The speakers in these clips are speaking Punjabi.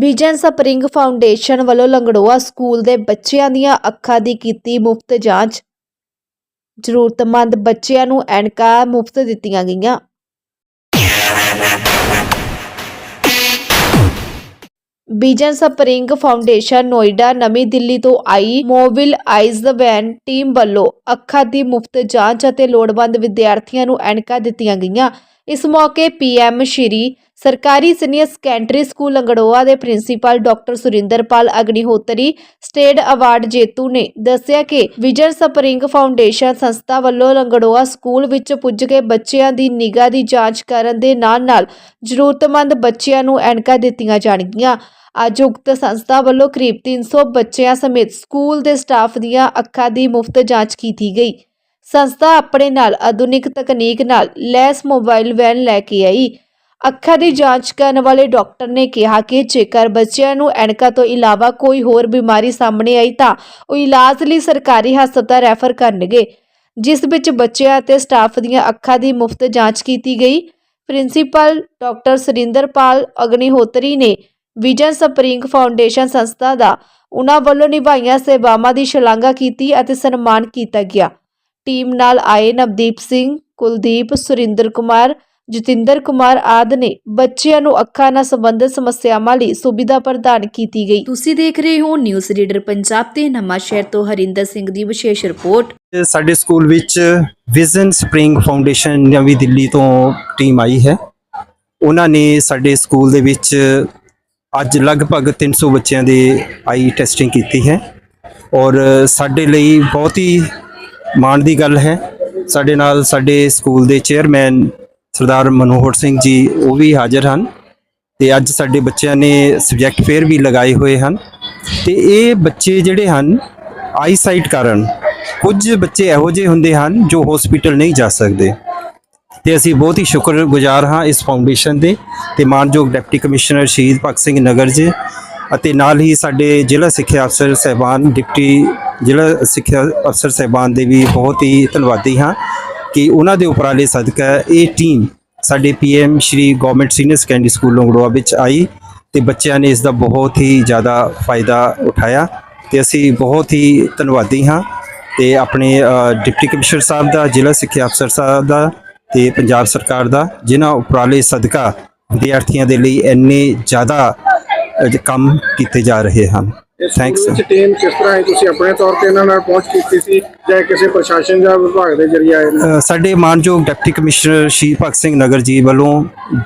ਵਿਜਨ ਸਪਰਿੰਗ ਫਾਊਂਡੇਸ਼ਨ ਵੱਲੋਂ ਲੰਗੜੋਆ ਸਕੂਲ ਦੇ ਬੱਚਿਆਂ ਦੀਆਂ ਅੱਖਾਂ ਦੀ ਕੀਤੀ ਮੁਫਤ ਜਾਂਚ। ਜ਼ਰੂਰਤਮੰਦ ਬੱਚਿਆਂ ਨੂੰ ਐਨਕਾਂ ਮੁਫਤ ਦਿੱਤੀਆਂ ਗਈਆਂ। ਵਿਜਨ ਸਪਰਿੰਗ ਫਾਊਂਡੇਸ਼ਨ ਨੋਇਡਾ ਨਵੀਂ ਦਿੱਲੀ ਤੋਂ eye mobile eyes van team ਵੱਲੋਂ ਅੱਖਾਂ ਦੀ ਮੁਫਤ ਜਾਂਚ ਅਤੇ ਲੋੜਵੰਦ ਵਿਦਿਆਰਥੀਆਂ ਨੂੰ ਐਨਕਾਂ ਦਿੱਤੀਆਂ ਗਈਆਂ। ਇਸ ਮੌਕੇ ਪੀਐਮ ਸ਼੍ਰੀ ਸਰਕਾਰੀ ਸੀਨੀਅਰ ਸੈਕੰਡਰੀ ਸਕੂਲ ਲੰਗੜੋਆ ਦੇ principal doctor Surinderpal Agnihotri, state award ਜੇਤੂ ਨੇ ਦੱਸਿਆ ਕਿ ਵਿਜਨ ਸਪਰਿੰਗ ਫਾਊਂਡੇਸ਼ਨ ਸੰਸਥਾ ਵੱਲੋਂ ਲੰਗੜੋਆ ਸਕੂਲ ਵਿੱਚ ਪੁੱਜ ਕੇ ਬੱਚਿਆਂ ਦੀ ਨਿਗਾਹ ਦੀ ਜਾਂਚ ਕਰਨ ਦੇ ਨਾਲ-ਨਾਲ ਜ਼ਰੂਰਤਮੰਦ ਬੱਚਿਆਂ ਨੂੰ ਐਨਕਾਂ ਦਿੱਤੀਆਂ ਜਾਣਗੀਆਂ। ਅੱਜ ਉਕਤ ਸੰਸਥਾ ਵੱਲੋਂ ਕਰੀਬ 300 ਬੱਚਿਆਂ ਸਮੇਤ ਸਕੂਲ ਦੇ ਸਟਾਫ ਦੀਆਂ ਅੱਖਾਂ ਦੀ ਮੁਫਤ ਜਾਂਚ ਕੀਤੀ ਗਈ। ਸੰਸਥਾ ਆਪਣੇ ਨਾਲ ਆਧੁਨਿਕ ਤਕਨੀਕ ਨਾਲ ਲੈਸ ਮੋਬਾਈਲ ਵੈਨ ਲੈ ਕੇ ਆਈ। ਅੱਖਾਂ ਦੀ ਜਾਂਚ ਕਰਨ ਵਾਲੇ ਡਾਕਟਰ ਨੇ ਕਿਹਾ ਕਿ ਜੇਕਰ ਬੱਚਿਆਂ ਨੂੰ ਐਨਕਾਂ ਤੋਂ ਇਲਾਵਾ ਕੋਈ ਹੋਰ ਬਿਮਾਰੀ ਸਾਹਮਣੇ ਆਈ ਤਾਂ ਉਹ ਇਲਾਜ ਲਈ ਸਰਕਾਰੀ ਹਸਪਤਾਲ ਰੈਫਰ ਕਰਨਗੇ, ਜਿਸ ਵਿੱਚ ਬੱਚਿਆਂ ਅਤੇ ਸਟਾਫ ਦੀਆਂ ਅੱਖਾਂ ਦੀ ਮੁਫਤ ਜਾਂਚ ਕੀਤੀ ਗਈ। ਪ੍ਰਿੰਸੀਪਲ ਡਾਕਟਰ ਸੁਰਿੰਦਰਪਾਲ ਅਗਨੀਹੋਤਰੀ ਨੇ ਵਿਜਨ ਸਪਰਿੰਗ ਫਾਊਂਡੇਸ਼ਨ ਸੰਸਥਾ ਦਾ ਉਹਨਾਂ ਵੱਲੋਂ ਨਿਭਾਈਆਂ ਸੇਵਾਵਾਂ ਦੀ ਸ਼ਲਾਘਾ ਕੀਤੀ ਅਤੇ ਸਨਮਾਨ ਕੀਤਾ ਗਿਆ। ਟੀਮ ਨਾਲ ਆਏ ਨਵਦੀਪ ਸਿੰਘ ਕੁਲਦੀਪ ਸੁਰਿੰਦਰ ਕੁਮਾਰ ਜਤਿੰਦਰ ਕੁਮਾਰ ਆਦਿ ਨੇ ਬੱਚਿਆਂ ਨੂੰ ਅੱਖਾਂ ਨਾਲ ਸੰਬੰਧਿਤ ਸਮੱਸਿਆਵਾਂ ਲਈ ਸੁਵਿਧਾ ਪ੍ਰਦਾਨ ਕੀਤੀ ਗਈ। ਤੁਸੀਂ ਦੇਖ ਰਹੇ ਹੋ ਨਿਊਜ਼ ਰੀਡਰ ਪੰਜਾਬ ਤੇ ਨਵਾਂ ਸ਼ਹਿਰ ਤੋਂ ਹਰਿੰਦਰ ਸਿੰਘ ਦੀ ਵਿਸ਼ੇਸ਼ ਰਿਪੋਰਟ। ਸਾਡੇ ਸਕੂਲ ਵਿੱਚ ਵਿਜ਼ਨ ਸਪ੍ਰਿੰਗ ਫਾਊਂਡੇਸ਼ਨ ਨਵੀਂ ਦਿੱਲੀ ਤੋਂ ਟੀਮ ਆਈ ਹੈ। ਉਹਨਾਂ ਨੇ ਸਾਡੇ ਸਕੂਲ ਦੇ ਵਿੱਚ ਅੱਜ ਲਗਭਗ 300 ਬੱਚਿਆਂ ਦੇ ਆਈ ਟੈਸਟਿੰਗ ਕੀਤੀ ਹੈ ਔਰ ਸਾਡੇ ਲਈ ਬਹੁਤ ਹੀ ਮਾਣ ਦੀ ਗੱਲ ਹੈ। ਸਾਡੇ ਨਾਲ ਸਾਡੇ ਸਕੂਲ ਦੇ ਚੇਅਰਮੈਨ ਸਰਦਾਰ ਮਨੋਹਰ ਸਿੰਘ ਜੀ, ਉਹ ਵੀ ਹਾਜ਼ਰ ਹਨ ਤੇ ਅੱਜ ਸਾਡੇ ਬੱਚਿਆਂ ਨੇ ਸਬਜੈਕਟ ਫੇਅਰ ਵੀ ਲਗਾਏ ਹੋਏ ਹਨ ਤੇ ਇਹ ਬੱਚੇ ਜਿਹੜੇ ਹਨ ਆਈਸਾਈਟ ਕਾਰਨ ਕੁਝ ਬੱਚੇ ਇਹੋ ਜਿਹੇ ਹੁੰਦੇ ਹਨ ਜੋ ਹਸਪੀਟਲ ਨਹੀਂ ਜਾ ਸਕਦੇ। ਤੇ ਅਸੀਂ ਬਹੁਤ ਹੀ ਸ਼ੁਕਰਗੁਜ਼ਾਰ ਹਾਂ ਇਸ ਫਾਊਂਡੇਸ਼ਨ ਦੇ ਤੇ ਮਾਨਯੋਗ ਡਿਪਟੀ ਕਮਿਸ਼ਨਰ ਸ਼ਹੀਦ ਭਗਤ ਸਿੰਘ ਨਗਰ ਜੀ ਅਤੇ ਨਾਲ ਹੀ ਸਾਡੇ ਜ਼ਿਲ੍ਹਾ ਸਿੱਖਿਆ ਅਫਸਰ ਸਹਿਬਾਨ ਡਿਪਟੀ ਜ਼ਿਲ੍ਹਾ ਸਿੱਖਿਆ ਅਫਸਰ ਸਹਿਬਾਨ ਦੇ ਵੀ ਬਹੁਤ ਹੀ ਧੰਨਵਾਦੀ ਹਾਂ ਕਿ ਉਹਨਾਂ ਦੇ ਉਪਰਾਲੇ ਸਦਕਾ ਇਹ ਟੀਮ ਸਾਡੇ PM Shri government senior secondary school Longroya ਵਿੱਚ ਆਈ ਤੇ ਬੱਚਿਆਂ ਨੇ ਇਸ ਦਾ ਬਹੁਤ ਹੀ ਜ਼ਿਆਦਾ ਫਾਇਦਾ ਉਠਾਇਆ ਤੇ ਅਸੀਂ ਬਹੁਤ ਹੀ ਧੰਨਵਾਦੀ ਹਾਂ ਤੇ ਆਪਣੇ ਡਿਪਟੀ ਕਮਿਸ਼ਨਰ ਸਾਹਿਬ ਦਾ, ਜ਼ਿਲ੍ਹਾ ਸਿੱਖਿਆ ਅਫਸਰ ਸਾਹਿਬ ਦਾ ਤੇ ਪੰਜਾਬ ਸਰਕਾਰ ਦਾ, ਜਿਨ੍ਹਾਂ ਉਪਰਾਲੇ ਸਦਕਾ ਵਿਦਿਆਰਥੀਆਂ ਦੇ ਲਈ ਇੰਨੇ ਜ਼ਿਆਦਾ ਅ, ਕੰਮ ਕੀਤੇ ਜਾ ਰਹੇ ਹਨ। ਥੈਂਕਸ ਵਿੱਚ ਟੀਮ ਕਿਸ ਤਰ੍ਹਾਂ ਹੈ? ਤੁਸੀਂ ਆਪਣੇ ਤੌਰ ਤੇ ਇਹਨਾਂ ਨਾਲ ਪਹੁੰਚ ਕੀਤੀ ਸੀ ਜਾਂ ਕਿਸੇ ਪ੍ਰਸ਼ਾਸਨ ਜਾਂ ਵਿਭਾਗ ਦੇ ਜਰੀਏ ਆਏ ਨੇ? ਸਾਡੇ ਮਾਨਯੋਗ ਡਿਪਟੀ ਕਮਿਸ਼ਨਰ ਸ਼ਹੀਦ ਭਗਤ ਸਿੰਘ ਨਗਰ ਜੀ ਵੱਲੋਂ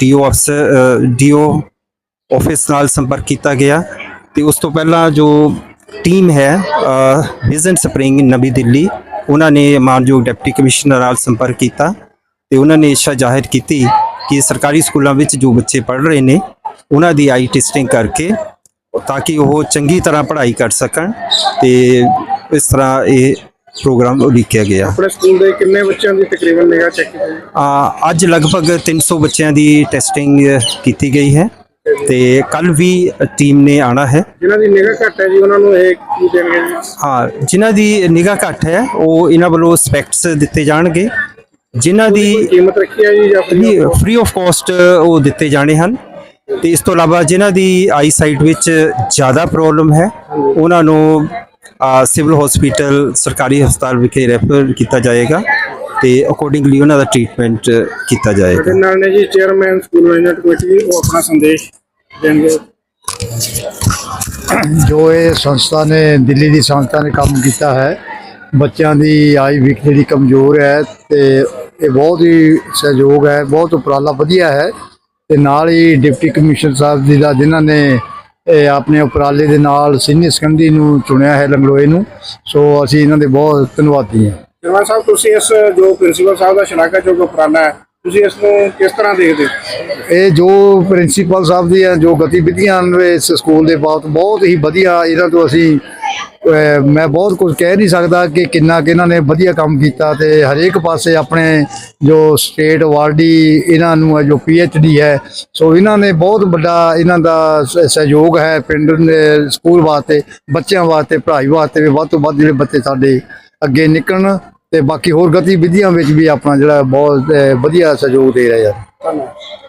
ਡੀਓ ਅਫਸਰ ਡੀਓ ਆਫਿਸ ਨਾਲ ਸੰਪਰਕ ਕੀਤਾ ਗਿਆ ਤੇ ਉਸ ਤੋਂ ਪਹਿਲਾਂ ਜੋ ਟੀਮ ਹੈ ਵਿਜ਼ਨ ਸਪਰਿੰਗ ਨਵੀਂ ਦਿੱਲੀ ਉਹਨਾਂ ਨੇ ਮਾਨਯੋਗ ਡਿਪਟੀ ਕਮਿਸ਼ਨਰ ਨਾਲ ਸੰਪਰਕ ਕੀਤਾ ਤੇ ਉਹਨਾਂ ਨੇ ਇੱਛਾ ਜ਼ਾਹਿਰ ਕੀਤੀ ਕਿ ਸਰਕਾਰੀ ਸਕੂਲਾਂ ਵਿੱਚ ਜੋ ਬੱਚੇ ਪੜ੍ਹ ਰਹੇ ਨੇ ਉਹਨਾਂ ਦੀ ਆਈ ਟੈਸਟਿੰਗ ਕਰਕੇ ਤਾਂ ਕਿ ਉਹ ਚੰਗੀ ਤਰ੍ਹਾਂ ਪੜ੍ਹਾਈ ਕਰ ਸਕਣ ਤੇ ਇਸ ਤਰ੍ਹਾਂ ਇਹ ਪ੍ਰੋਗਰਾਮ ਉਲੀਕਿਆ ਗਿਆ। ਆਪਣੇ ਸਕੂਲ ਦੇ ਕਿੰਨੇ ਬੱਚਿਆਂ ਦੀ ਤਕਰੀਬਨ ਨਿਗਾਹ ਚੈੱਕ ਕੀਤੀ ਆ, ਅੱਜ ਲਗਭਗ 300 ਬੱਚਿਆਂ ਦੀ ਟੈਸਟਿੰਗ ਕੀਤੀ ਗਈ ਹੈ ਤੇ ਕੱਲ ਵੀ ਟੀਮ ਨੇ ਆਣਾ ਹੈ। ਜਿਨ੍ਹਾਂ ਦੀ ਨਿਗਾਹ ਘੱਟ ਹੈ ਜੀ ਉਹਨਾਂ ਨੂੰ ਇਹ ਕੀ ਦੇਣਗੇ ਜੀ? ਹਾਂ ਜਿਨ੍ਹਾਂ ਦੀ ਨਿਗਾਹ ਘੱਟ ਹੈ ਉਹ ਇਹਨਾਂ ਵੱਲੋਂ ਸਪੈਕਟਸ ਦਿੱਤੇ ਜਾਣਗੇ। ਜਿਨ੍ਹਾਂ ਦੀ ਕੀਮਤ ਰੱਖੀ ਹੈ ਜੀ ਜਾਂ ਫ੍ਰੀ ਆਫ ਕਾਸਟ ਉਹ ਦਿੱਤੇ ਜਾਣੇ ਹਨ। ਤੇ ਇਸ ਤੋਂ ਇਲਾਵਾ ਜਿਨ੍ਹਾਂ ਦੀ ਆਈ ਸਾਈਟ ਵਿੱਚ ਜ਼ਿਆਦਾ ਪ੍ਰੋਬਲਮ ਹੈ ਉਹਨਾਂ ਨੂੰ ਸਿਵਲ ਹਸਪੀਟਲ ਸਰਕਾਰੀ ਹਸਪਤਾਲ ਵਿਖੇ ਰੈਫਰ ਕੀਤਾ ਜਾਏਗਾ ਤੇ ਅਕੋਰਡਿੰਗਲੀ ਉਹਨਾਂ ਦਾ ਟ੍ਰੀਟਮੈਂਟ ਕੀਤਾ ਜਾਏਗਾ। ਸਾਡੇ ਨਾਲ ਨੇ ਜੀ ਚੇਅਰਮੈਨ ਸਕੂਲ ਮੈਨੇਜਮੈਂਟ ਕਮੇਟੀ ਉਹ ਆਪਣਾ ਸੰਦੇਸ਼ ਦੇਣਗੇ। ਜੋ ਇਹ ਸੰਸਥਾ ਨੇ ਦਿੱਲੀ ਦੀ ਸੰਸਥਾ ਨੇ ਕੰਮ ਕੀਤਾ ਹੈ ਬੱਚਿਆਂ ਦੀ ਆਈ ਵਿਕ ਜਿਹੜੀ ਕਮਜ਼ੋਰ ਹੈ ਤੇ ਇਹ ਬਹੁਤ ਹੀ ਸਹਿਯੋਗ ਹੈ ਬਹੁਤ ਉਪਰਾਲਾ ਵਧੀਆ ਹੈ। ਤੇ ਨਾਲ ਹੀ ਡਿਪਟੀ ਕਮਿਸ਼ਨਰ ਸਾਹਿਬ ਜੀ ਦਾ ਜਿਨ੍ਹਾਂ ਨੇ ਇਹ ਆਪਣੇ ਉਪਰਾਲੇ ਦੇ ਨਾਲ ਸੀਨੀਅਰ ਸੈਕੰਡਰੀ ਨੂੰ ਚੁਣਿਆ ਹੈ ਲੰਗੜੋਏ ਨੂੰ। ਸੋ ਅਸੀਂ ਇਹਨਾਂ ਦੇ ਬਹੁਤ ਧੰਨਵਾਦੀ ਹਾਂ। ਜਨਰਲ ਸਾਹਿਬ ਤੁਸੀਂ ਇਸ ਜੋ ਪ੍ਰਿੰਸੀਪਲ ਸਾਹਿਬ ਦਾ ਸ਼ਲਾਘਾਯੋਗ ਉਪਰਾਲਾ ਹੈ ਤੁਸੀਂ ਇਸ ਨੂੰ ਕਿਸ ਤਰ੍ਹਾਂ ਦੇਖਦੇ ਹੋ? ਇਹ ਜੋ ਪ੍ਰਿੰਸੀਪਲ ਸਾਹਿਬ ਦੀਆਂ ਜੋ ਗਤੀਵਿਧੀਆਂ ਹਨ ਇਸ ਸਕੂਲ ਦੇ ਬਹੁਤ ਬਹੁਤ ਹੀ ਵਧੀਆ ਇਹਨਾਂ ਤੋਂ ਅਸੀਂ ਮੈਂ ਬਹੁਤ ਕੁਝ ਕਹਿ ਨਹੀਂ ਸਕਦਾ ਕਿ ਕਿੰਨਾ ਕਿ ਇਹਨਾਂ ਨੇ ਵਧੀਆ ਕੰਮ ਕੀਤਾ ਤੇ ਹਰੇਕ ਪਾਸੇ ਆਪਣੇ ਜੋ ਸਟੇਟ ਵਾਰਡੀ ਇਹਨਾਂ ਨੂੰ ਹੈ, ਜੋ ਡੀ ਹੈ, ਸੋ ਇਹਨਾਂ ਨੇ ਬਹੁਤ ਵੱਡਾ ਇਹਨਾਂ ਦਾ ਸਹਿਯੋਗ ਹੈ ਪਿੰਡ ਸਕੂਲ ਵਾਸਤੇ, ਬੱਚਿਆਂ ਵਾਸਤੇ, ਪੜ੍ਹਾਈ ਵਾਸਤੇ ਵੀ ਵੱਧ ਤੋਂ ਵੱਧ ਜਿਹੜੇ ਬੱਚੇ ਸਾਡੇ ਅੱਗੇ ਨਿਕਲਣ ਤੇ ਬਾਕੀ ਹੋਰ ਗਤੀਵਿਧੀਆਂ ਵਿੱਚ ਵੀ ਆਪਣਾ ਜਿਹੜਾ ਬਹੁਤ ਵਧੀਆ ਸਹਿਯੋਗ ਦੇ ਰਹੇ ਆ। ਧੰਨਵਾਦ।